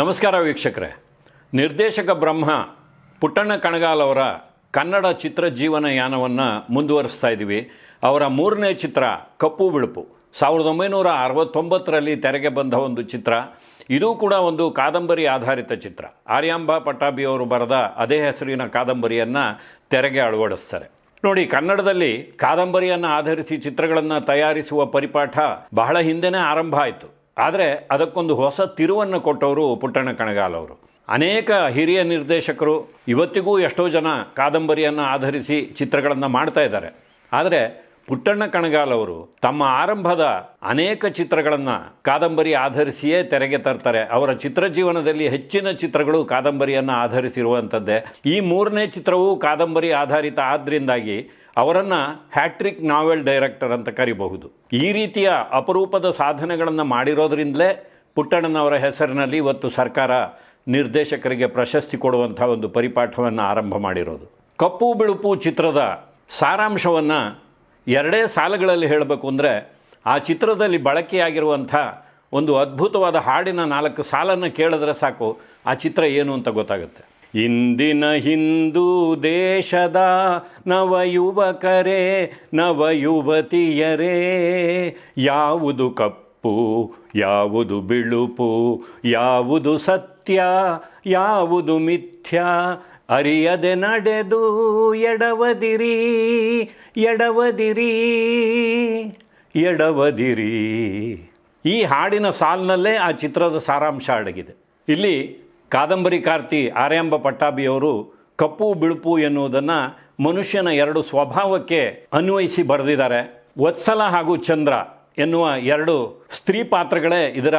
ನಮಸ್ಕಾರ ವೀಕ್ಷಕರೇ. ನಿರ್ದೇಶಕ ಬ್ರಹ್ಮ ಪುಟ್ಟಣ್ಣ ಕಣಗಾಲ್ ಅವರ ಕನ್ನಡ ಚಿತ್ರ ಜೀವನ ಯಾನವನ್ನು ಮುಂದುವರಿಸ್ತಾ ಇದ್ದೀವಿ. ಅವರ ಮೂರನೇ ಚಿತ್ರ ಕಪ್ಪು ಬಿಳುಪು. ಸಾವಿರದ ಒಂಬೈನೂರ ಅರವತ್ತೊಂಬತ್ತರಲ್ಲಿ ತೆರೆಗೆ ಬಂದ ಒಂದು ಚಿತ್ರ. ಇದು ಕೂಡ ಒಂದು ಕಾದಂಬರಿ ಆಧಾರಿತ ಚಿತ್ರ. ಆರ್ಯಾಂಬ ಪಟ್ಟಾಭಿ ಅವರು ಬರೆದ ಅದೇ ಹೆಸರಿನ ಕಾದಂಬರಿಯನ್ನು ತೆರೆಗೆ ಅಳವಡಿಸ್ತಾರೆ. ನೋಡಿ, ಕನ್ನಡದಲ್ಲಿ ಕಾದಂಬರಿಯನ್ನು ಆಧರಿಸಿ ಚಿತ್ರಗಳನ್ನು ತಯಾರಿಸುವ ಪರಿಪಾಠ ಬಹಳ ಹಿಂದೆನೇ ಆರಂಭ ಆಯಿತು. ಆದರೆ ಅದಕ್ಕೊಂದು ಹೊಸ ತಿರುವನ್ನು ಕೊಟ್ಟವರು ಪುಟ್ಟಣ್ಣ ಕಣಗಾಲ್ ಅವರು. ಅನೇಕ ಹಿರಿಯ ನಿರ್ದೇಶಕರು ಇವತ್ತಿಗೂ ಎಷ್ಟೋ ಜನ ಕಾದಂಬರಿಯನ್ನು ಆಧರಿಸಿ ಚಿತ್ರಗಳನ್ನು ಮಾಡ್ತಾ ಇದ್ದಾರೆ. ಆದರೆ ಪುಟ್ಟಣ್ಣ ಕಣಗಾಲ್ ಅವರು ತಮ್ಮ ಆರಂಭದ ಅನೇಕ ಚಿತ್ರಗಳನ್ನು ಕಾದಂಬರಿ ಆಧರಿಸಿಯೇ ತೆರೆಗೆ ತರ್ತಾರೆ. ಅವರ ಚಿತ್ರ ಜೀವನದಲ್ಲಿ ಹೆಚ್ಚಿನ ಚಿತ್ರಗಳು ಕಾದಂಬರಿಯನ್ನು ಆಧರಿಸಿರುವಂಥದ್ದೇ ಈ ಮೂರನೇ ಚಿತ್ರವು ಕಾದಂಬರಿ ಆಧಾರಿತ ಆದ್ದರಿಂದಾಗಿ ಅವರನ್ನು ಹ್ಯಾಟ್ರಿಕ್ ನಾವೆಲ್ ಡೈರೆಕ್ಟರ್ ಅಂತ ಕರಿಬಹುದು. ಈ ರೀತಿಯ ಅಪರೂಪದ ಸಾಧನೆಗಳನ್ನು ಮಾಡಿರೋದ್ರಿಂದಲೇ ಪುಟ್ಟಣ್ಣನವರ ಹೆಸರಿನಲ್ಲಿ ಇವತ್ತು ಸರ್ಕಾರ ನಿರ್ದೇಶಕರಿಗೆ ಪ್ರಶಸ್ತಿ ಕೊಡುವಂಥ ಒಂದು ಪರಿಪಾಠವನ್ನು ಆರಂಭ ಮಾಡಿರೋದು. ಕಪ್ಪು ಬಿಳುಪು ಚಿತ್ರದ ಸಾರಾಂಶವನ್ನು ಎರಡೇ ಸಾಲುಗಳಲ್ಲಿ ಹೇಳಬೇಕು ಅಂದರೆ ಆ ಚಿತ್ರದಲ್ಲಿ ಬಳಕೆಯಾಗಿರುವಂಥ ಒಂದು ಅದ್ಭುತವಾದ ಹಾಡಿನ ನಾಲ್ಕು ಸಾಲನ್ನು ಕೇಳಿದ್ರೆ ಸಾಕು, ಆ ಚಿತ್ರ ಏನು ಅಂತ ಗೊತ್ತಾಗುತ್ತೆ. ಇಂದಿನ ಹಿಂದೂ ದೇಶದ ನವ ನವಯುವತಿಯರೇ ನವ ಯುವತಿಯರೇ ಯಾವುದು ಕಪ್ಪು, ಯಾವುದು ಬಿಳುಪು, ಯಾವುದು ಸತ್ಯ, ಯಾವುದು ಮಿಥ್ಯ, ಅರಿಯದೆ ನಡೆದು ಎಡವದಿರಿ ಎಡವದಿರಿ ಎಡವದಿರಿ. ಈ ಹಾಡಿನ ಸಾಲಿನಲ್ಲೇ ಆ ಚಿತ್ರದ ಸಾರಾಂಶ ಅಡಗಿದೆ. ಇಲ್ಲಿ ಕಾದಂಬರಿಕಾರ್ತಿ ಆರ್ಯಾಂಬ ಪಟ್ಟಾಭಿಯವರು ಕಪ್ಪು ಬಿಳುಪು ಎನ್ನುವುದನ್ನು ಮನುಷ್ಯನ ಎರಡು ಸ್ವಭಾವಕ್ಕೆ ಅನ್ವಯಿಸಿ ಬರೆದಿದ್ದಾರೆ. ವತ್ಸಲ ಹಾಗೂ ಚಂದ್ರ ಎನ್ನುವ ಎರಡು ಸ್ತ್ರೀ ಪಾತ್ರಗಳೇ ಇದರ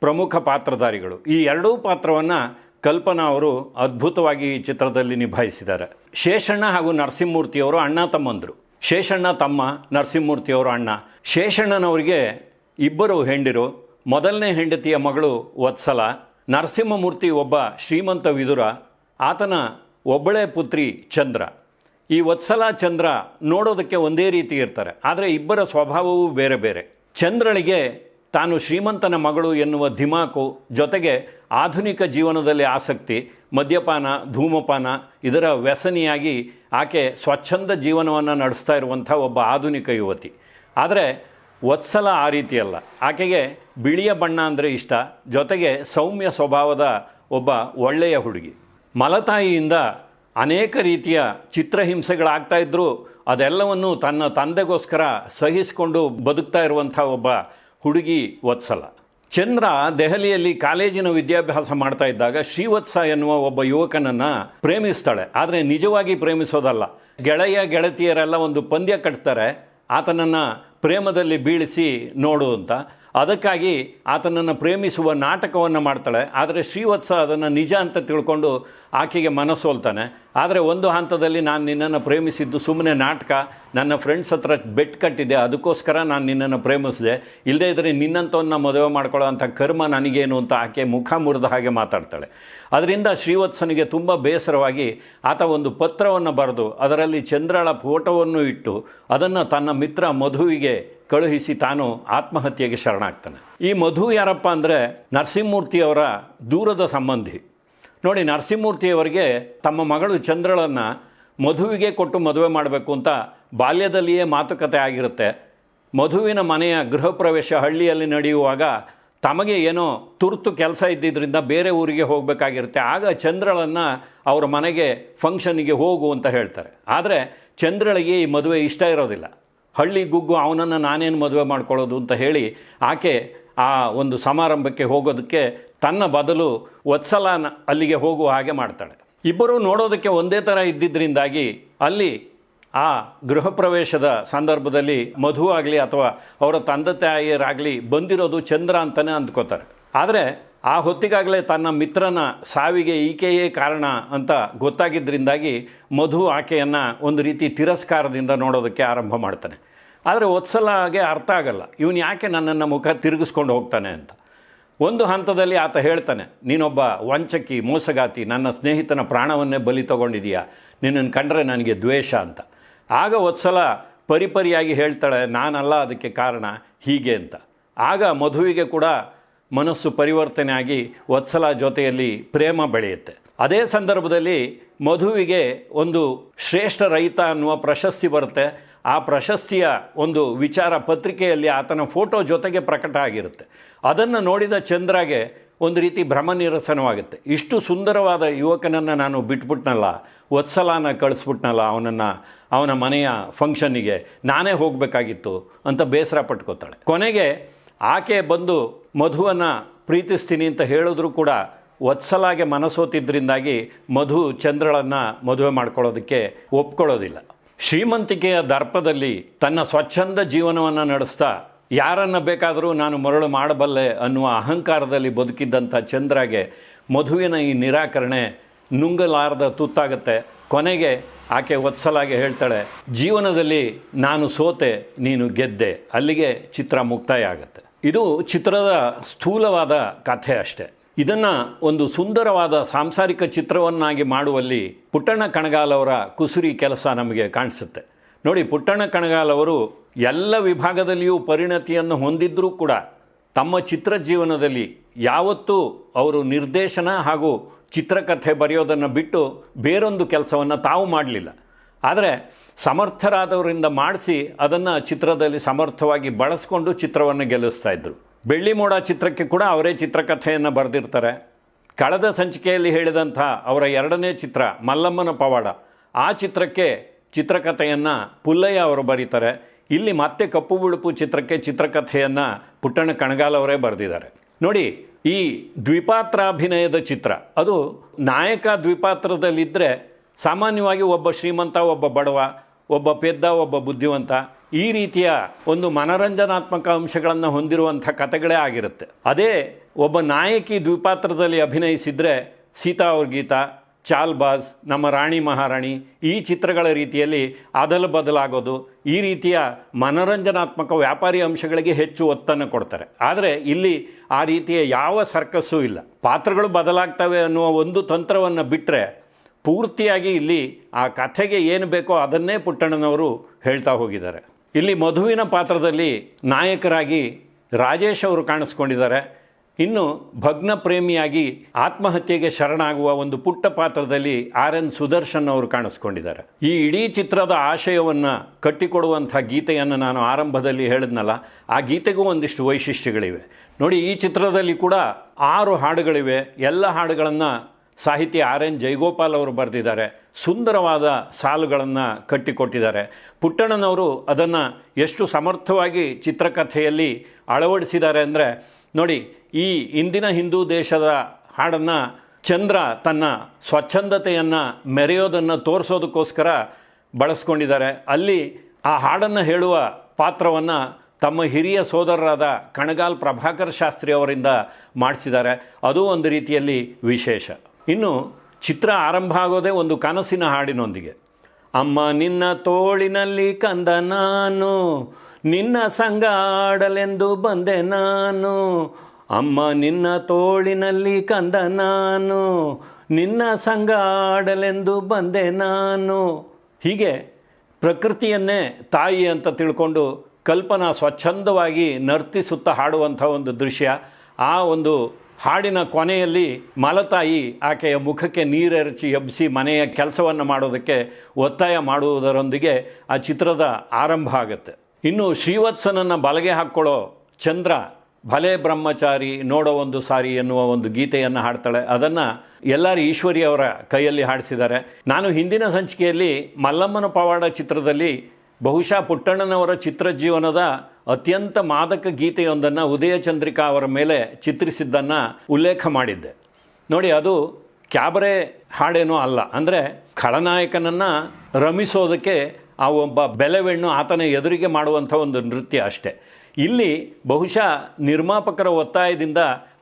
ಪ್ರಮುಖ ಪಾತ್ರಧಾರಿಗಳು. ಈ ಎರಡೂ ಪಾತ್ರವನ್ನು ಕಲ್ಪನಾ ಅವರು ಅದ್ಭುತವಾಗಿ ಈ ಚಿತ್ರದಲ್ಲಿ ನಿಭಾಯಿಸಿದ್ದಾರೆ. ಶೇಷಣ್ಣ ಹಾಗೂ ನರಸಿಂಹಮೂರ್ತಿಯವರು ಅಣ್ಣ ತಮ್ಮಂದರು. ಶೇಷಣ್ಣ ತಮ್ಮ, ನರಸಿಂಹಮೂರ್ತಿಯವರು ಅಣ್ಣ. ಶೇಷಣ್ಣನವರಿಗೆ ಇಬ್ಬರು ಹೆಂಡಿರು. ಮೊದಲನೇ ಹೆಂಡತಿಯ ಮಗಳು ವತ್ಸಲ. ನರಸಿಂಹಮೂರ್ತಿ ಒಬ್ಬ ಶ್ರೀಮಂತ ವಿದುರ, ಆತನ ಒಬ್ಬಳೇ ಪುತ್ರಿ ಚಂದ್ರ. ಈ ವತ್ಸಲ ಚಂದ್ರ ನೋಡೋದಕ್ಕೆ ಒಂದೇ ರೀತಿ ಇರ್ತಾರೆ, ಆದರೆ ಇಬ್ಬರ ಸ್ವಭಾವವೂ ಬೇರೆ ಬೇರೆ. ಚಂದ್ರಳಿಗೆ ತಾನು ಶ್ರೀಮಂತನ ಮಗಳು ಎನ್ನುವ ಧಿಮಾಕು ಜೊತೆಗೆ ಆಧುನಿಕ ಜೀವನದಲ್ಲಿ ಆಸಕ್ತಿ, ಮದ್ಯಪಾನ, ಧೂಮಪಾನ, ಇದರ ವ್ಯಸನಿಯಾಗಿ ಆಕೆ ಸ್ವಚ್ಛಂದ ಜೀವನವನ್ನು ನಡೆಸ್ತಾ ಇರುವಂಥ ಒಬ್ಬ ಆಧುನಿಕ ಯುವತಿ. ಆದರೆ ವತ್ಸಲ ಆ ರೀತಿಯಲ್ಲ ಆಕೆಗೆ ಬಿಳಿಯ ಬಣ್ಣ ಅಂದರೆ ಇಷ್ಟ. ಜೊತೆಗೆ ಸೌಮ್ಯ ಸ್ವಭಾವದ ಒಬ್ಬ ಒಳ್ಳೆಯ ಹುಡುಗಿ. ಮಲತಾಯಿಯಿಂದ ಅನೇಕ ರೀತಿಯ ಚಿತ್ರಹಿಂಸೆಗಳಾಗ್ತಾ ಇದ್ದರೂ ಅದೆಲ್ಲವನ್ನು ತನ್ನ ತಂದೆಗೋಸ್ಕರ ಸಹಿಸಿಕೊಂಡು ಬದುಕ್ತಾ ಇರುವಂಥ ಒಬ್ಬ ಹುಡುಗಿ ವತ್ಸಲ ಚಂದ್ರ ದೆಹಲಿಯಲ್ಲಿ ಕಾಲೇಜಿನ ವಿದ್ಯಾಭ್ಯಾಸ ಮಾಡ್ತಾ ಇದ್ದಾಗ ಶ್ರೀವತ್ಸ ಎನ್ನುವ ಒಬ್ಬ ಯುವಕನನ್ನು ಪ್ರೇಮಿಸ್ತಾಳೆ. ಆದರೆ ನಿಜವಾಗಿ ಪ್ರೇಮಿಸೋದಲ್ಲ. ಗೆಳೆಯ ಗೆಳತಿಯರೆಲ್ಲ ಒಂದು ಪಂದ್ಯ ಕಟ್ತಾರೆ. ಆತನನ್ನು ಪ್ರೇಮದಲ್ಲಿ ಬೀಳಿಸಿ ನೋಡು ಅಂತ. ಅದಕ್ಕಾಗಿ ಆತನನ್ನು ಪ್ರೇಮಿಸುವ ನಾಟಕವನ್ನು ಮಾಡ್ತಾಳೆ. ಆದರೆ ಶ್ರೀವತ್ಸ ಅದನ್ನು ನಿಜ ಅಂತ ತಿಳ್ಕೊಂಡು ಆಕೆಗೆ ಮನಸ್ಸೋಲ್ತಾನೆ ಆದರೆ ಒಂದು ಹಂತದಲ್ಲಿ ನಾನು ನಿನ್ನನ್ನು ಪ್ರೇಮಿಸಿದ್ದು ಸುಮ್ಮನೆ ನಾಟಕ. ನನ್ನ ಫ್ರೆಂಡ್ಸ್ ಹತ್ರ ಬೆಟ್ ಕಟ್ಟಿದೆ ಅದಕ್ಕೋಸ್ಕರ ನಾನು ನಿನ್ನನ್ನು ಪ್ರೇಮಿಸಿದೆ. ಇಲ್ಲದೇ ಇದ್ದರೆ ನಿನ್ನಂಥವನ್ನ ಮದುವೆ ಮಾಡ್ಕೊಳ್ಳೋ ಅಂಥ ಕರ್ಮ ನನಗೇನು ಅಂತ ಆಕೆ ಮುಖ ಮುರಿದ ಹಾಗೆ ಮಾತಾಡ್ತಾಳೆ. ಅದರಿಂದ ಶ್ರೀವತ್ಸನಿಗೆ ತುಂಬ ಬೇಸರವಾಗಿ ಆತ ಒಂದು ಪತ್ರವನ್ನು ಬರೆದು ಅದರಲ್ಲಿ ಚಂದ್ರಳ ಫೋಟೋವನ್ನು ಇಟ್ಟು ಅದನ್ನು ತನ್ನ ಮಿತ್ರ ಮಧುವಿಗೆ ಕಳುಹಿಸಿ ತಾನು ಆತ್ಮಹತ್ಯೆಗೆ ಶರಣಾಗ್ತಾನೆ. ಈ ಮಧು ಯಾರಪ್ಪ ಅಂದರೆ ನರಸಿಂಹಮೂರ್ತಿಯವರ ದೂರದ ಸಂಬಂಧಿ. ನೋಡಿ, ನರಸಿಂಹಮೂರ್ತಿಯವರಿಗೆ ತಮ್ಮ ಮಗಳು ಚಂದ್ರಳನ್ನು ಮಧುವಿಗೆ ಕೊಟ್ಟು ಮದುವೆ ಮಾಡಬೇಕು ಅಂತ ಬಾಲ್ಯದಲ್ಲಿಯೇ ಮಾತುಕತೆ ಆಗಿರುತ್ತೆ. ಮಧುವಿನ ಮನೆಯ ಗೃಹ ಪ್ರವೇಶ ಹಳ್ಳಿಯಲ್ಲಿ ನಡೆಯುವಾಗ ತಮಗೆ ಏನೋ ತುರ್ತು ಕೆಲಸ ಇದ್ದಿದ್ದರಿಂದ ಬೇರೆ ಊರಿಗೆ ಹೋಗಬೇಕಾಗಿರುತ್ತೆ. ಆಗ ಚಂದ್ರಳನ್ನು ಅವರ ಮನೆಗೆ ಫಂಕ್ಷನಿಗೆ ಹೋಗು ಅಂತ ಹೇಳ್ತಾರೆ. ಆದರೆ ಚಂದ್ರಳಿಗೆ ಈ ಮದುವೆ ಇಷ್ಟ ಇರೋದಿಲ್ಲ. ಹಳ್ಳಿ ಗುಗ್ಗು ಅವನನ್ನು ನಾನೇನು ಮದುವೆ ಮಾಡ್ಕೊಳ್ಳೋದು ಅಂತ ಹೇಳಿ ಆಕೆ ಆ ಒಂದು ಸಮಾರಂಭಕ್ಕೆ ಹೋಗೋದಕ್ಕೆ ತನ್ನ ಬದಲು ವತ್ಸಲಾನ ಅಲ್ಲಿಗೆ ಹೋಗುವ ಹಾಗೆ ಮಾಡ್ತಾಳೆ. ಇಬ್ಬರೂ ನೋಡೋದಕ್ಕೆ ಒಂದೇ ಥರ ಇದ್ದಿದ್ದರಿಂದಾಗಿ ಅಲ್ಲಿ ಆ ಗೃಹ ಪ್ರವೇಶದ ಸಂದರ್ಭದಲ್ಲಿ ಮಧು ಅಥವಾ ಅವರ ತಂದೆ ತಾಯಿಯರಾಗಲಿ ಬಂದಿರೋದು ಚಂದ್ರ ಅಂತಲೇ ಅಂದ್ಕೋತಾರೆ. ಆದರೆ ಆ ಹೊತ್ತಿಗಾಗಲೇ ತನ್ನ ಮಿತ್ರನ ಸಾವಿಗೆ ಈಕೆಯೇ ಕಾರಣ ಅಂತ ಗೊತ್ತಾಗಿದ್ದರಿಂದಾಗಿ ಮಧು ಆಕೆಯನ್ನು ಒಂದು ರೀತಿ ತಿರಸ್ಕಾರದಿಂದ ನೋಡೋದಕ್ಕೆ ಆರಂಭ ಮಾಡ್ತಾನೆ. ಆದರೆ ವತ್ಸಲಾಗೆ ಅರ್ಥ ಆಗಲ್ಲ. ಇವನು ಯಾಕೆ ನನ್ನನ್ನು ಮುಖ ತಿರುಗಿಸ್ಕೊಂಡು ಹೋಗ್ತಾನೆ ಅಂತ. ಒಂದು ಹಂತದಲ್ಲಿ ಆತ ಹೇಳ್ತಾನೆ, ನೀನೊಬ್ಬ ವಂಚಕಿ, ಮೋಸಗಾತಿ, ನನ್ನ ಸ್ನೇಹಿತನ ಪ್ರಾಣವನ್ನೇ ಬಲಿ ತಗೊಂಡಿದೀಯಾ? ನಿನ್ನನ್ನು ಕಂಡ್ರೆ ನನಗೆ ದ್ವೇಷ ಅಂತ. ಆಗ ವತ್ಸಲ ಪರಿಪರಿಯಾಗಿ ಹೇಳ್ತಾಳೆ, ನಾನಲ್ಲ ಅದಕ್ಕೆ ಕಾರಣ ಹೀಗೆ ಅಂತ. ಆಗ ಮಧುವಿಗೆ ಕೂಡ ಮನಸ್ಸು ಪರಿವರ್ತನೆ ಆಗಿ ವತ್ಸಲ ಜೊತೆಯಲ್ಲಿ ಪ್ರೇಮ ಬೆಳೆಯುತ್ತೆ. ಅದೇ ಸಂದರ್ಭದಲ್ಲಿ ಮಧುವಿಗೆ ಒಂದು ಶ್ರೇಷ್ಠ ರೈತ ಅನ್ನುವ ಪ್ರಶಸ್ತಿ ಬರುತ್ತೆ. ಆ ಪ್ರಶಸ್ತಿಯ ಒಂದು ವಿಚಾರ ಪತ್ರಿಕೆಯಲ್ಲಿ ಆತನ ಫೋಟೋ ಜೊತೆಗೆ ಪ್ರಕಟ ಆಗಿರುತ್ತೆ. ಅದನ್ನು ನೋಡಿದ ಚಂದ್ರಗೆ ಒಂದು ರೀತಿ ಭ್ರಮ ನಿರಸನವಾಗುತ್ತೆ ಇಷ್ಟು ಸುಂದರವಾದ ಯುವಕನನ್ನು ನಾನು ಬಿಟ್ಬಿಟ್ನಲ್ಲ, ವತ್ಸಲನ ಕಳಿಸ್ಬಿಟ್ನಲ್ಲ ಅವನನ್ನು, ಅವನ ಮನೆಯ ಫಂಕ್ಷನ್ನಿಗೆ ನಾನೇ ಹೋಗಬೇಕಾಗಿತ್ತು ಅಂತ ಬೇಸರ ಪಟ್ಕೋತಾಳೆ. ಕೊನೆಗೆ ಆಕೆ ಬಂದು ಮಧುವನ್ನು ಪ್ರೀತಿಸ್ತೀನಿ ಅಂತ ಹೇಳಿದ್ರು ಕೂಡ ವತ್ಸಲಾಗೆ ಮನಸೋತಿದ್ದರಿಂದಾಗಿ ಮಧು ಚಂದ್ರಳನ್ನು ಮದುವೆ ಮಾಡ್ಕೊಳ್ಳೋದಕ್ಕೆ ಒಪ್ಕೊಳ್ಳೋದಿಲ್ಲ. ಶ್ರೀಮಂತಿಕೆಯ ದರ್ಪದಲ್ಲಿ ತನ್ನ ಸ್ವಚ್ಛಂದ ಜೀವನವನ್ನು ನಡೆಸ್ತಾ ಯಾರನ್ನು ಬೇಕಾದರೂ ನಾನು ಮರಳು ಮಾಡಬಲ್ಲೆ ಅನ್ನುವ ಅಹಂಕಾರದಲ್ಲಿ ಬದುಕಿದ್ದಂಥ ಚಂದ್ರಗೆ ಮಧುವಿನ ಈ ನಿರಾಕರಣೆ ನುಂಗಲಾರದ ತುತ್ತಾಗುತ್ತೆ. ಕೊನೆಗೆ ಆಕೆ ಒತ್ಸಲಾಗೆ ಹೇಳ್ತಾಳೆ, ಜೀವನದಲ್ಲಿ ನಾನು ಸೋತೆ, ನೀನು ಗೆದ್ದೆ. ಅಲ್ಲಿಗೆ ಚಿತ್ರ ಮುಕ್ತಾಯ ಆಗುತ್ತೆ. ಇದು ಚಿತ್ರದ ಸ್ಥೂಲವಾದ ಕಥೆ ಅಷ್ಟೆ. ಇದನ್ನು ಒಂದು ಸುಂದರವಾದ ಸಾಂಸಾರಿಕ ಚಿತ್ರವನ್ನಾಗಿ ಮಾಡುವಲ್ಲಿ ಪುಟ್ಟಣ್ಣ ಕಣಗಾಲ್ ಅವರ ಕುಸುರಿ ಕೆಲಸ ನಮಗೆ ಕಾಣಿಸುತ್ತೆ. ನೋಡಿ, ಪುಟ್ಟಣ್ಣ ಕಣಗಾಲ್ ಅವರು ಎಲ್ಲ ವಿಭಾಗದಲ್ಲಿಯೂ ಪರಿಣತಿಯನ್ನು ಹೊಂದಿದ್ದರೂ ಕೂಡ ತಮ್ಮ ಚಿತ್ರ ಜೀವನದಲ್ಲಿ ಯಾವತ್ತೂ ಅವರು ನಿರ್ದೇಶನ ಹಾಗೂ ಚಿತ್ರಕಥೆ ಬರೆಯೋದನ್ನು ಬಿಟ್ಟು ಬೇರೊಂದು ಕೆಲಸವನ್ನು ತಾವು ಮಾಡಲಿಲ್ಲ. ಆದರೆ ಸಮರ್ಥರಾದವರಿಂದ ಮಾಡಿಸಿ ಅದನ್ನು ಚಿತ್ರದಲ್ಲಿ ಸಮರ್ಥವಾಗಿ ಬಳಸ್ಕೊಂಡು ಚಿತ್ರವನ್ನು ಗೆಲ್ಲಿಸ್ತಾ ಇದ್ದರು ಬೆಳ್ಳಿ ಮೋಡ ಚಿತ್ರಕ್ಕೆ ಕೂಡ ಅವರೇ ಚಿತ್ರಕಥೆಯನ್ನು ಬರೆದಿರ್ತಾರೆ. ಕಳೆದ ಸಂಚಿಕೆಯಲ್ಲಿ ಹೇಳಿದಂಥ ಅವರ ಎರಡನೇ ಚಿತ್ರ, ಮಲ್ಲಮ್ಮನ ಪವಾಡ, ಆ ಚಿತ್ರಕ್ಕೆ ಚಿತ್ರಕಥೆಯನ್ನು ಪುಲ್ಲಯ್ಯ ಅವರು ಬರೀತಾರೆ. ಇಲ್ಲಿ ಮತ್ತೆ ಕಪ್ಪು ಬಿಳುಪು ಚಿತ್ರಕ್ಕೆ ಚಿತ್ರಕಥೆಯನ್ನು ಪುಟ್ಟಣ್ಣ ಕಣಗಾಲ್ ಅವರೇ ಬರೆದಿದ್ದಾರೆ. ನೋಡಿ, ಈ ದ್ವಿಪಾತ್ರಾಭಿನಯದ ಚಿತ್ರ, ಅದು ನಾಯಕ ದ್ವಿಪಾತ್ರದಲ್ಲಿದ್ದರೆ ಸಾಮಾನ್ಯವಾಗಿ ಒಬ್ಬ ಶ್ರೀಮಂತ, ಒಬ್ಬ ಬಡವ, ಒಬ್ಬ ಪೆದ್ದ, ಒಬ್ಬ ಬುದ್ಧಿವಂತ ಈ ರೀತಿಯ ಒಂದು ಮನರಂಜನಾತ್ಮಕ ಅಂಶಗಳನ್ನು ಹೊಂದಿರುವಂಥ ಕಥೆಗಳೇ ಆಗಿರುತ್ತೆ. ಅದೇ ಒಬ್ಬ ನಾಯಕಿ ದ್ವಿಪಾತ್ರದಲ್ಲಿ ಅಭಿನಯಿಸಿದರೆ ಸೀತಾ ಅವ್ರ ಗೀತಾ ಚಾಲ್ಬಾಜ್ ನಮ್ಮ ರಾಣಿ ಮಹಾರಾಣಿ ಈ ಚಿತ್ರಗಳ ರೀತಿಯಲ್ಲಿ ಅದಲು ಬದಲಾಗೋದು ಈ ರೀತಿಯ ಮನರಂಜನಾತ್ಮಕ ವ್ಯಾಪಾರಿ ಅಂಶಗಳಿಗೆ ಹೆಚ್ಚು ಒತ್ತನ್ನು ಕೊಡ್ತಾರೆ. ಆದರೆ ಇಲ್ಲಿ ಆ ರೀತಿಯ ಯಾವ ಸರ್ಕಸ್ಸೂ ಇಲ್ಲ. ಪಾತ್ರಗಳು ಬದಲಾಗ್ತವೆ ಅನ್ನುವ ಒಂದು ತಂತ್ರವನ್ನು ಬಿಟ್ಟರೆ ಪೂರ್ತಿಯಾಗಿ ಇಲ್ಲಿ ಆ ಕಥೆಗೆ ಏನು ಬೇಕೋ ಅದನ್ನೇ ಪುಟ್ಟಣ್ಣನವರು ಹೇಳ್ತಾ ಹೋಗಿದ್ದಾರೆ. ಇಲ್ಲಿ ಮಧುವಿನ ಪಾತ್ರದಲ್ಲಿ ನಾಯಕರಾಗಿ ರಾಜೇಶ್ ಅವರು ಕಾಣಿಸ್ಕೊಂಡಿದ್ದಾರೆ. ಇನ್ನು ಭಗ್ನ ಪ್ರೇಮಿಯಾಗಿ ಆತ್ಮಹತ್ಯೆಗೆ ಶರಣಾಗುವ ಒಂದು ಪುಟ್ಟ ಪಾತ್ರದಲ್ಲಿ ಆರ್ ಎನ್ ಸುದರ್ಶನ್ ಅವರು ಕಾಣಿಸ್ಕೊಂಡಿದ್ದಾರೆ. ಈ ಇಡೀ ಚಿತ್ರದ ಆಶಯವನ್ನು ಕಟ್ಟಿಕೊಡುವಂಥ ಗೀತೆಯನ್ನು ನಾನು ಆರಂಭದಲ್ಲಿ ಹೇಳಿದ್ನಲ್ಲ, ಆ ಗೀತೆಗೂ ಒಂದಿಷ್ಟು ವೈಶಿಷ್ಟ್ಯಗಳಿವೆ. ನೋಡಿ, ಈ ಚಿತ್ರದಲ್ಲಿ ಕೂಡ ಆರು ಹಾಡುಗಳಿವೆ. ಎಲ್ಲ ಹಾಡುಗಳನ್ನು ಸಾಹಿತಿ ಆರ್ ಎನ್ ಜೈಗೋಪಾಲ್ ಅವರು ಬರೆದಿದ್ದಾರೆ. ಸುಂದರವಾದ ಸಾಲುಗಳನ್ನು ಕಟ್ಟಿಕೊಟ್ಟಿದ್ದಾರೆ. ಪುಟ್ಟಣ್ಣನವರು ಅದನ್ನು ಎಷ್ಟು ಸಮರ್ಥವಾಗಿ ಚಿತ್ರಕಥೆಯಲ್ಲಿ ಅಳವಡಿಸಿದ್ದಾರೆ ಅಂದರೆ, ನೋಡಿ, ಈ ಇಂದಿನ ಹಿಂದೂ ದೇಶದ ಹಾಡನ್ನು ಚಂದ್ರ ತನ್ನ ಸ್ವಚ್ಛಂದತೆಯನ್ನು ಮೆರೆಯೋದನ್ನು ತೋರಿಸೋದಕ್ಕೋಸ್ಕರ ಬಳಸ್ಕೊಂಡಿದ್ದಾರೆ. ಅಲ್ಲಿ ಆ ಹಾಡನ್ನು ಹೇಳುವ ಪಾತ್ರವನ್ನು ತಮ್ಮ ಹಿರಿಯ ಸೋದರರಾದ ಕಣಗಾಲ್ ಪ್ರಭಾಕರ್ ಶಾಸ್ತ್ರಿ ಅವರಿಂದ ಮಾಡಿಸಿದ್ದಾರೆ. ಅದು ಒಂದು ರೀತಿಯಲ್ಲಿ ವಿಶೇಷ. ಇನ್ನು ಚಿತ್ರ ಆರಂಭ ಆಗೋದೇ ಒಂದು ಕನಸಿನ ಹಾಡಿನೊಂದಿಗೆ. ಅಮ್ಮ ನಿನ್ನ ತೋಳಿನಲ್ಲಿ ಕಂದ ನಾನು, ನಿನ್ನ ಸಂಗ ಆಡಲೆಂದು ಬಂದೆ ನಾನು. ಅಮ್ಮ ನಿನ್ನ ತೋಳಿನಲ್ಲಿ ಕಂದ ನಾನು, ನಿನ್ನ ಸಂಗ ಆಡಲೆಂದು ಬಂದೆ ನಾನು. ಹೀಗೆ ಪ್ರಕೃತಿಯನ್ನೇ ತಾಯಿ ಅಂತ ತಿಳ್ಕೊಂಡು ಕಲ್ಪನಾ ಸ್ವಚ್ಛಂದವಾಗಿ ನರ್ತಿಸುತ್ತಾ ಹಾಡುವಂಥ ಒಂದು ದೃಶ್ಯ, ಆ ಒಂದು ಹಾಡಿನ ಕೊನೆಯಲ್ಲಿ ಮಲತಾಯಿ ಆಕೆಯ ಮುಖಕ್ಕೆ ನೀರೆರಚಿ ಎಬ್ಬಿಸಿ ಮನೆಯ ಕೆಲಸವನ್ನು ಮಾಡೋದಕ್ಕೆ ಒತ್ತಾಯ ಮಾಡುವುದರೊಂದಿಗೆ ಆ ಚಿತ್ರದ ಆರಂಭ ಆಗುತ್ತೆ. ಇನ್ನು ಶ್ರೀವತ್ಸನನ್ನು ಬಲಗೆ ಹಾಕ್ಕೊಳ್ಳೋ ಚಂದ್ರ ಭಲೆ ಬ್ರಹ್ಮಚಾರಿ ನೋಡೋ ಒಂದು ಸಾರಿ ಎನ್ನುವ ಒಂದು ಗೀತೆಯನ್ನು ಹಾಡ್ತಾಳೆ. ಅದನ್ನು ಎಲ್ಲಾರು ಈಶ್ವರಿಯವರ ಕೈಯಲ್ಲಿ ಹಾಡಿಸಿದ್ದಾರೆ. ನಾನು ಹಿಂದಿನ ಸಂಚಿಕೆಯಲ್ಲಿ ಮಲ್ಲಮ್ಮನ ಪವಾಡ ಚಿತ್ರದಲ್ಲಿ ಬಹುಶಃ ಪುಟ್ಟಣ್ಣನವರ ಚಿತ್ರಜೀವನದ ಅತ್ಯಂತ ಮಾದಕ ಗೀತೆಯೊಂದನ್ನು ಉದಯ ಚಂದ್ರಿಕಾ ಅವರ ಮೇಲೆ ಚಿತ್ರಿಸಿದ್ದನ್ನು ಉಲ್ಲೇಖ ಮಾಡಿದ್ದೆ. ನೋಡಿ, ಅದು ಕ್ಯಾಬರೆ ಹಾಡೇನೂ ಅಲ್ಲ. ಅಂದರೆ ಖಳನಾಯಕನನ್ನು ರಮಿಸೋದಕ್ಕೆ ಆ ಒಬ್ಬ ಬೆಲೆವೆಣ್ಣು ಆತನ ಎದುರಿಗೆ ಮಾಡುವಂಥ ಒಂದು ನೃತ್ಯ ಅಷ್ಟೇ. ಇಲ್ಲಿ ಬಹುಶಃ ನಿರ್ಮಾಪಕರ ಒತ್ತಾಯದಿಂದ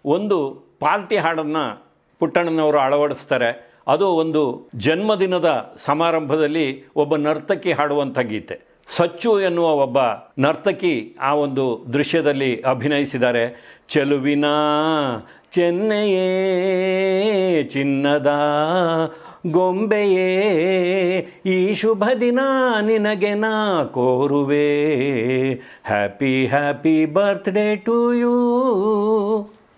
ಒಂದು ಪಾರ್ಟಿ ಹಾಡನ್ನು ಪುಟ್ಟಣ್ಣನವರು ಅಳವಡಿಸ್ತಾರೆ. ಅದು ಒಂದು ಜನ್ಮದಿನದ ಸಮಾರಂಭದಲ್ಲಿ ಒಬ್ಬ ನರ್ತಕಿ ಹಾಡುವಂಥ ಗೀತೆ. ಸಚ್ಚು ಎನ್ನುವ ಒಬ್ಬ ನರ್ತಕಿ ಆ ಒಂದು ದೃಶ್ಯದಲ್ಲಿ ಅಭಿನಯಿಸಿದ್ದಾರೆ. ಚೆಲುವಿನ ಚೆನ್ನೆಯೇ, ಚಿನ್ನದ ಗೊಂಬೆಯೇ, ಈ ಶುಭ ದಿನ ನಿನಗೆ ನಾ ಕೋರುವೆ. Happy happy birthday to you.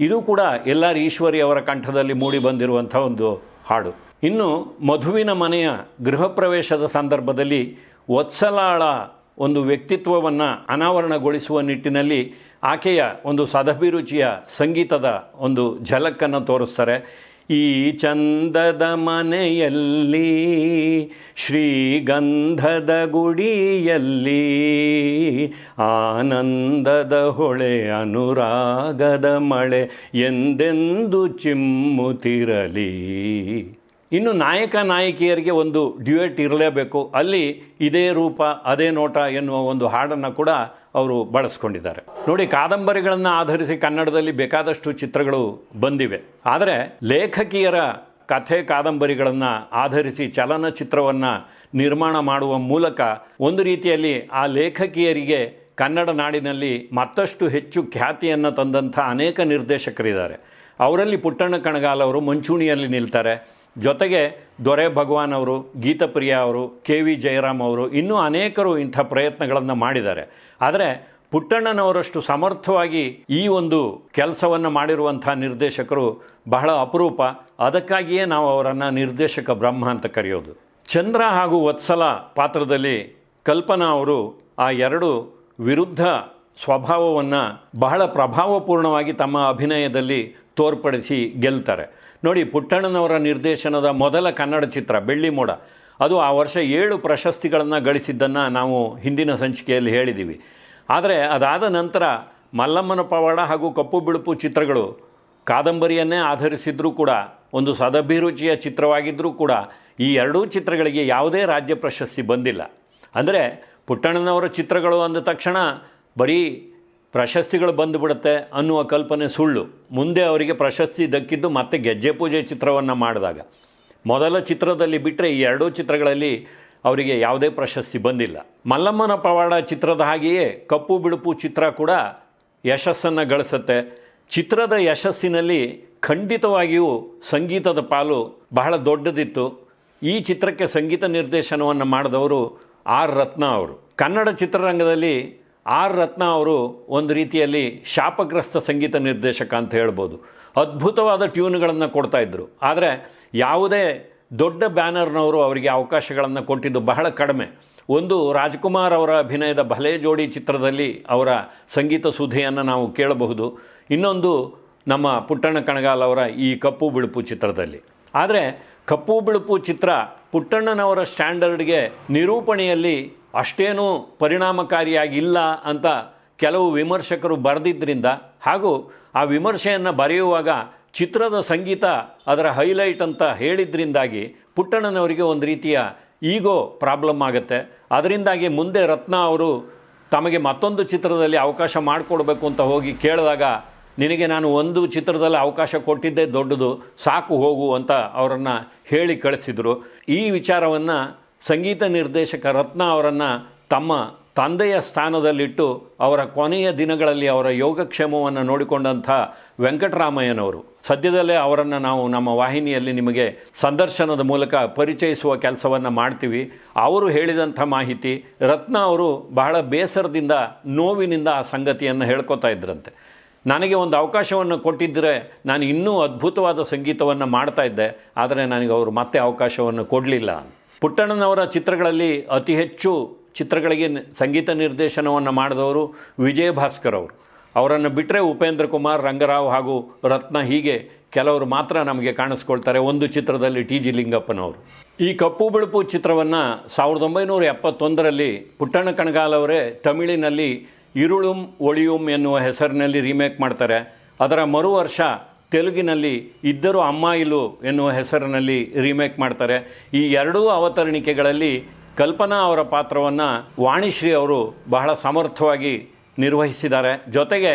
ಇದು ಕೂಡ ಎಲ್ ಆರ್ ಈಶ್ವರಿ ಅವರ ಕಂಠದಲ್ಲಿ ಮೂಡಿ ಬಂದಿರುವಂಥ ಒಂದು ಹಾಡು. ಇನ್ನು ಮಧುವಿನ ಮನೆಯ ಗೃಹ ಪ್ರವೇಶದ ಸಂದರ್ಭದಲ್ಲಿ ವತ್ಸಲಾಳ ಒಂದು ವ್ಯಕ್ತಿತ್ವವನ್ನು ಅನಾವರಣಗೊಳಿಸುವ ನಿಟ್ಟಿನಲ್ಲಿ ಆಕೆಯ ಒಂದು ಸದಭಿರುಚಿಯ ಸಂಗೀತದ ಒಂದು ಝಲಕ್ಕನ್ನು ತೋರಿಸ್ತಾರೆ. ಈ ಚಂದದ ಮನೆಯಲ್ಲಿ, ಶ್ರೀಗಂಧದ ಗುಡಿಯಲ್ಲಿ, ಆನಂದದ ಹೊಳೆ, ಅನುರಾಗದ ಮಳೆ ಎಂದೆಂದು ಚಿಮ್ಮುತ್ತಿರಲಿ. ಇನ್ನು ನಾಯಕ ನಾಯಕಿಯರಿಗೆ ಒಂದು ಡ್ಯುಯೆಟ್ ಇರಲೇಬೇಕು. ಅಲ್ಲಿ ಇದೇ ರೂಪ, ಅದೇ ನೋಟ ಎನ್ನುವ ಒಂದು ಹಾಡನ್ನು ಕೂಡ ಅವರು ಬಳಸ್ಕೊಂಡಿದ್ದಾರೆ. ನೋಡಿ, ಕಾದಂಬರಿಗಳನ್ನು ಆಧರಿಸಿ ಕನ್ನಡದಲ್ಲಿ ಬೇಕಾದಷ್ಟು ಚಿತ್ರಗಳು ಬಂದಿವೆ. ಆದರೆ ಲೇಖಕಿಯರ ಕಥೆ ಕಾದಂಬರಿಗಳನ್ನು ಆಧರಿಸಿ ಚಲನಚಿತ್ರವನ್ನು ನಿರ್ಮಾಣ ಮಾಡುವ ಮೂಲಕ ಒಂದು ರೀತಿಯಲ್ಲಿ ಆ ಲೇಖಕಿಯರಿಗೆ ಕನ್ನಡ ನಾಡಿನಲ್ಲಿ ಮತ್ತಷ್ಟು ಹೆಚ್ಚು ಖ್ಯಾತಿಯನ್ನು ತಂದಂಥ ಅನೇಕ ನಿರ್ದೇಶಕರಿದ್ದಾರೆ. ಅವರಲ್ಲಿ ಪುಟ್ಟಣ್ಣ ಕಣಗಾಲ್ ಅವರು, ಮುಂಚೂಣಿಯಲ್ಲಿ ನಿಲ್ತಾರೆ. ಜೊತೆಗೆ ದೊರೆ ಭಗವಾನ್ ಅವರು ಗೀತಪ್ರಿಯ ಅವರು, ಕೆ ವಿ ಜಯರಾಮ್ ಅವರು ಇನ್ನೂ ಅನೇಕರು ಇಂಥ ಪ್ರಯತ್ನಗಳನ್ನು ಮಾಡಿದ್ದಾರೆ. ಆದರೆ ಪುಟ್ಟಣ್ಣನವರಷ್ಟು ಸಮರ್ಥವಾಗಿ ಈ ಒಂದು ಕೆಲಸವನ್ನು ಮಾಡಿರುವಂಥ ನಿರ್ದೇಶಕರು ಬಹಳ ಅಪರೂಪ. ಅದಕ್ಕಾಗಿಯೇ ನಾವು ಅವರನ್ನು ನಿರ್ದೇಶಕ ಬ್ರಹ್ಮ ಅಂತ ಕರೆಯೋದು. ಚಂದ್ರ ಹಾಗೂ ವತ್ಸಲ ಪಾತ್ರದಲ್ಲಿ ಕಲ್ಪನಾ ಅವರು ಆ ಎರಡು ವಿರುದ್ಧ ಸ್ವಭಾವವನ್ನು ಬಹಳ ಪ್ರಭಾವಪೂರ್ಣವಾಗಿ ತಮ್ಮ ಅಭಿನಯದಲ್ಲಿ ತೋರ್ಪಡಿಸಿ ಗೆಲ್ತಾರೆ. ನೋಡಿ, ಪುಟ್ಟಣ್ಣನವರ ನಿರ್ದೇಶನದ ಮೊದಲ ಕನ್ನಡ ಚಿತ್ರ, ಬೆಳ್ಳಿ ಮೋಡ. ಅದು ಆ ವರ್ಷ ಏಳು ಪ್ರಶಸ್ತಿಗಳನ್ನು ಗಳಿಸಿದ್ದನ್ನು ನಾವು ಹಿಂದಿನ ಸಂಚಿಕೆಯಲ್ಲಿ ಹೇಳಿದ್ದೀವಿ ಆದರೆ ಅದಾದ ನಂತರ ಮಲ್ಲಮ್ಮನ ಪವಾಡ ಹಾಗೂ ಕಪ್ಪು ಬಿಳುಪು ಚಿತ್ರಗಳು ಕಾದಂಬರಿಯನ್ನೇ ಆಧರಿಸಿದ್ರೂ ಕೂಡ, ಒಂದು ಸದಭಿರುಚಿಯ ಚಿತ್ರವಾಗಿದ್ದರೂ ಕೂಡ ಈ ಎರಡೂ ಚಿತ್ರಗಳಿಗೆ ಯಾವುದೇ ರಾಜ್ಯ ಪ್ರಶಸ್ತಿ ಬಂದಿಲ್ಲ. ಅಂದರೆ ಪುಟ್ಟಣ್ಣನವರ ಚಿತ್ರಗಳು ಅಂದ ತಕ್ಷಣ ಬರೀ ಪ್ರಶಸ್ತಿಗಳು ಬಂದುಬಿಡುತ್ತೆ ಅನ್ನುವ ಕಲ್ಪನೆ ಸುಳ್ಳು. ಮುಂದೆ ಅವರಿಗೆ ಪ್ರಶಸ್ತಿ ದಕ್ಕಿದ್ದು ಮತ್ತೆ ಗೆಜ್ಜೆ ಪೂಜೆ ಚಿತ್ರವನ್ನು ಮಾಡಿದಾಗ. ಮೊದಲ ಚಿತ್ರದಲ್ಲಿ ಬಿಟ್ಟರೆ ಈ ಎರಡೂ ಚಿತ್ರಗಳಲ್ಲಿ ಅವರಿಗೆ ಯಾವುದೇ ಪ್ರಶಸ್ತಿ ಬಂದಿಲ್ಲ. ಮಲ್ಲಮ್ಮನ ಪವಾಡ ಚಿತ್ರದ ಹಾಗೆಯೇ ಕಪ್ಪು ಬಿಳುಪು ಚಿತ್ರ ಕೂಡ ಯಶಸ್ಸನ್ನು ಗಳಿಸುತ್ತೆ. ಚಿತ್ರದ ಯಶಸ್ಸಿನಲ್ಲಿ ಖಂಡಿತವಾಗಿಯೂ ಸಂಗೀತದ ಪಾಲು ಬಹಳ ದೊಡ್ಡದಿತ್ತು. ಈ ಚಿತ್ರಕ್ಕೆ ಸಂಗೀತ ನಿರ್ದೇಶನವನ್ನು ಮಾಡಿದವರು ಆರ್ ರತ್ನ ಅವರು. ಕನ್ನಡ ಚಿತ್ರರಂಗದಲ್ಲಿ ಆರ್ ರತ್ನ ಅವರು ಒಂದು ರೀತಿಯಲ್ಲಿ ಶಾಪಗ್ರಸ್ತ ಸಂಗೀತ ನಿರ್ದೇಶಕ ಅಂತ ಹೇಳ್ಬೋದು. ಅದ್ಭುತವಾದ ಟ್ಯೂನ್ಗಳನ್ನು ಕೊಡ್ತಾಯಿದ್ರು ಆದರೆ ಯಾವುದೇ ದೊಡ್ಡ ಬ್ಯಾನರ್ನವರು ಅವರಿಗೆ ಅವಕಾಶಗಳನ್ನು ಕೊಟ್ಟಿದ್ದು ಬಹಳ ಕಡಿಮೆ. ಒಂದು ರಾಜ್ಕುಮಾರ್ ಅವರ ಅಭಿನಯದ ಭಲೆ ಜೋಡಿ ಚಿತ್ರದಲ್ಲಿ ಅವರ ಸಂಗೀತ ಸುದ್ದಿಯನ್ನು ನಾವು ಕೇಳಬಹುದು. ಇನ್ನೊಂದು ನಮ್ಮ ಪುಟ್ಟಣ್ಣ ಕಣಗಾಲ್ ಅವರ ಈ ಕಪ್ಪು ಬಿಳುಪು ಚಿತ್ರದಲ್ಲಿ. ಆದರೆ ಕಪ್ಪು ಬಿಳುಪು ಚಿತ್ರ ಪುಟ್ಟಣ್ಣನವರ ಸ್ಟ್ಯಾಂಡರ್ಡ್ಗೆ ನಿರೂಪಣೆಯಲ್ಲಿ ಅಷ್ಟೇನೂ ಪರಿಣಾಮಕಾರಿಯಾಗಿಲ್ಲ ಅಂತ ಕೆಲವು ವಿಮರ್ಶಕರು ಬರೆದಿದ್ದರಿಂದ ಹಾಗೂ ಆ ವಿಮರ್ಶೆಯನ್ನು ಬರೆಯುವಾಗ ಚಿತ್ರದ ಸಂಗೀತ ಅದರ ಹೈಲೈಟ್ ಅಂತ ಹೇಳಿದ್ರಿಂದಾಗಿ ಪುಟ್ಟಣ್ಣನವರಿಗೆ ಒಂದು ರೀತಿಯ ಈಗೋ ಪ್ರಾಬ್ಲಮ್ ಆಗುತ್ತೆ. ಅದರಿಂದಾಗಿ ಮುಂದೆ ರತ್ನ ಅವರು ತಮಗೆ ಮತ್ತೊಂದು ಚಿತ್ರದಲ್ಲಿ ಅವಕಾಶ ಮಾಡಿಕೊಡ್ಬೇಕು ಅಂತ ಹೋಗಿ ಕೇಳಿದಾಗ ನಿನಗೆ ನಾನು ಒಂದು ಚಿತ್ರದಲ್ಲಿ ಅವಕಾಶ ಕೊಟ್ಟಿದ್ದೇ ದೊಡ್ಡದು, ಸಾಕು ಹೋಗು ಅಂತ ಅವರನ್ನು ಹೇಳಿ ಕಳಿಸಿದರು. ಈ ವಿಚಾರವನ್ನು ಸಂಗೀತ ನಿರ್ದೇಶಕ ರತ್ನ ಅವರನ್ನು ತಮ್ಮ ತಂದೆಯ ಸ್ಥಾನದಲ್ಲಿಟ್ಟು ಅವರ ಕೊನೆಯ ದಿನಗಳಲ್ಲಿ ಅವರ ಯೋಗಕ್ಷೇಮವನ್ನು ನೋಡಿಕೊಂಡಂಥ ವೆಂಕಟರಾಮಯ್ಯನವರು. ಸದ್ಯದಲ್ಲೇ ಅವರನ್ನು ನಾವು ನಮ್ಮ ವಾಹಿನಿಯಲ್ಲಿ ನಿಮಗೆ ಸಂದರ್ಶನದ ಮೂಲಕ ಪರಿಚಯಿಸುವ ಕೆಲಸವನ್ನು ಮಾಡ್ತೀವಿ. ಅವರು ಹೇಳಿದಂಥ ಮಾಹಿತಿ, ರತ್ನ ಅವರು ಬಹಳ ಬೇಸರದಿಂದ, ನೋವಿನಿಂದ ಆ ಸಂಗತಿಯನ್ನು ಹೇಳ್ಕೊತಾ ಇದ್ರಂತೆ. ನನಗೆ ಒಂದು ಅವಕಾಶವನ್ನು ಕೊಟ್ಟಿದ್ದರೆ ನಾನು ಇನ್ನೂ ಅದ್ಭುತವಾದ ಸಂಗೀತವನ್ನು ಮಾಡ್ತಾ ಇದ್ದೆ. ಆದರೆ ನನಗೆ ಅವರು ಮತ್ತೆ ಅವಕಾಶವನ್ನು ಕೊಡಲಿಲ್ಲ ಪುಟ್ಟಣ್ಣನವರ ಚಿತ್ರಗಳಲ್ಲಿ ಅತಿ ಹೆಚ್ಚು ಚಿತ್ರಗಳಿಗೆ ಸಂಗೀತ ನಿರ್ದೇಶನವನ್ನು ಮಾಡಿದವರು ವಿಜಯ ಭಾಸ್ಕರ್ ಅವರು. ಅವರನ್ನು ಬಿಟ್ಟರೆ ಉಪೇಂದ್ರ ಕುಮಾರ್, ರಂಗರಾವ್ ಹಾಗೂ ರತ್ನ ಹೀಗೆ ಕೆಲವರು ಮಾತ್ರ ನಮಗೆ ಕಾಣಿಸ್ಕೊಳ್ತಾರೆ ಒಂದು ಚಿತ್ರದಲ್ಲಿ ಟಿ ಜಿ ಲಿಂಗಪ್ಪನವರು. ಈ ಕಪ್ಪು ಬಿಳುಪು ಚಿತ್ರವನ್ನು ಸಾವಿರದ ಒಂಬೈನೂರ ಎಪ್ಪತ್ತೊಂದರಲ್ಲಿ ಪುಟ್ಟಣ್ಣ ಕಣಗಾಲ್ ಅವರೇ ತಮಿಳಿನಲ್ಲಿ ಇರುಳುಂ, ಒಳಿಯುಂ ಎನ್ನುವ ಹೆಸರಿನಲ್ಲಿ ರೀಮೇಕ್ ಮಾಡ್ತಾರೆ. ಅದರ ಮರು ವರ್ಷ ತೆಲುಗಿನಲ್ಲಿ ಇದ್ದರು ಅಮ್ಮಾಯಿಲು ಎನ್ನುವ ಹೆಸರಿನಲ್ಲಿ ರೀಮೇಕ್ ಮಾಡ್ತಾರೆ. ಈ ಎರಡೂ ಅವತರಣಿಕೆಗಳಲ್ಲಿ ಕಲ್ಪನಾ ಅವರ ಪಾತ್ರವನ್ನು ವಾಣಿಶ್ರೀ ಅವರು ಬಹಳ ಸಮರ್ಥವಾಗಿ ನಿರ್ವಹಿಸಿದ್ದಾರೆ. ಜೊತೆಗೆ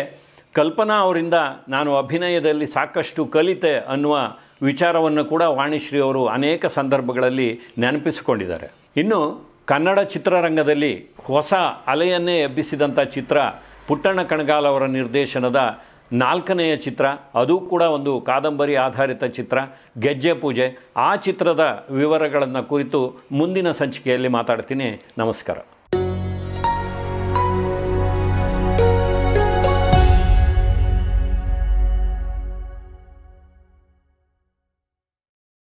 ಕಲ್ಪನಾ ಅವರಿಂದ ನಾನು ಅಭಿನಯದಲ್ಲಿ ಸಾಕಷ್ಟು ಕಲಿತೆ ಅನ್ನುವ ವಿಚಾರವನ್ನು ಕೂಡ ವಾಣಿಶ್ರೀ ಅವರು ಅನೇಕ ಸಂದರ್ಭಗಳಲ್ಲಿ ನೆನಪಿಸಿಕೊಂಡಿದ್ದಾರೆ. ಇನ್ನು ಕನ್ನಡ ಚಿತ್ರರಂಗದಲ್ಲಿ ಹೊಸ ಅಲೆಯನ್ನೇ ಎಬ್ಬಿಸಿದಂಥ ಚಿತ್ರ ಪುಟ್ಟಣ್ಣ ಕಣಗಾಲ್ ಅವರ ನಿರ್ದೇಶನದ ನಾಲ್ಕನೆಯ ಚಿತ್ರ, ಅದು ಕೂಡ ಒಂದು ಕಾದಂಬರಿ ಆಧಾರಿತ ಚಿತ್ರ, ಗೆಜ್ಜೆ ಪೂಜೆ. ಆ ಚಿತ್ರದ ವಿವರಗಳನ್ನು ಕುರಿತು ಮುಂದಿನ ಸಂಚಿಕೆಯಲ್ಲಿ ಮಾತಾಡ್ತೀನಿ. ನಮಸ್ಕಾರ.